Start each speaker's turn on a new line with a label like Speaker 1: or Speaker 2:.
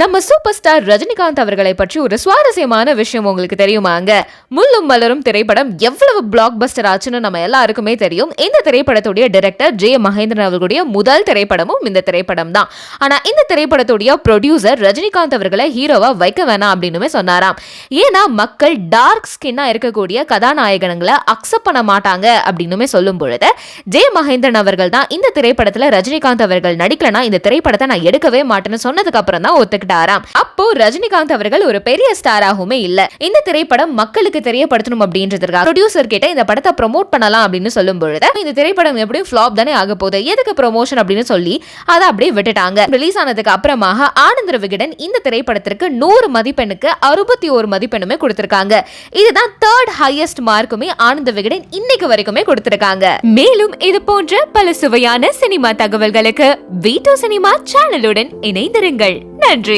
Speaker 1: நம்ம super star Rajinikanth அவர்களை பற்றி ஒரு சுவாரஸ்யமான விஷயம் உங்களுக்கு தெரியுமாங்க முள்ளும் மலரும் திரைப்படம் எவ்வளவு பிளாக் பஸ்டர் ஆச்சுன்னு நம்ம எல்லாருக்குமே தெரியும். இந்த திரைப்படத்துடைய டைரக்டர் ஜே மகேந்திரன் அவர்களுடைய முதல் திரைப்படமும் இந்த திரைப்படம் தான். ஆனா இந்த திரைப்படத்துடைய ப்ரொடியூசர் ரஜினிகாந்த் அவர்களை ஹீரோவா வைக்க வேணாம் அப்படின்னுமே சொன்னாராம். ஏன்னா மக்கள் டார்க் ஸ்கின்னா இருக்கக்கூடிய கதாநாயகனங்களை அக்செப்ட் பண்ண மாட்டாங்க அப்படின்னுமே சொல்லும் பொழுது ஜே மகேந்திரன் அவர்கள் தான் இந்த திரைப்படத்துல ரஜினிகாந்த் அவர்கள் நடிக்கலனா இந்த திரைப்படத்தை நான் எடுக்கவே மாட்டேன்னு சொன்னதுக்கு அப்புறம் தான் ஒத்துக்கிட்டாராம் அப்போ ரஜினிகாந்த் அவர்கள் ஒரு பெரிய ஸ்டாராகவுமே இல்ல. இந்த திரைப்படம் மக்களுக்கு தெரியப்படுத்தணும் அப்படின்றதுக்காக ப்ரொடியூசர் கிட்ட இந்த படத்தை ப்ரொமோட் பண்ணலாம் அப்படின்னு சொல்லும் பொழுது இந்த திரைப்படம் எப்படியும் ஃபிளாப் தானே ஆக போகுது. எதுக்கு ப்ரொமோஷன் அப்படின்னு சொல்லி அதை அப்படியே விட்டுட்டாங்க. ரிலீஸ் ஆனதுக்கு அப்புறமாக ஆனந்த விகடன் இந்த திரைப்படத்திற்கு நூறு மதிப்பெண்ணுக்கு அறுபத்தி ஒரு மதிப்பெண்ணுமே கொடுத்திருக்காங்க. இதுதான் தேர்ட் ஹையஸ்ட் மார்க்குமே ஆனந்த விகடன் இன்னைக்கு வரைக்குமே கொடுத்திருக்காங்க. மேலும் இது போன்ற பல சுவையான சினிமா தகவல்களுக்கு வீட்டோ சினிமா சேனலுடன் இணைந்திருங்கள். நன்றி.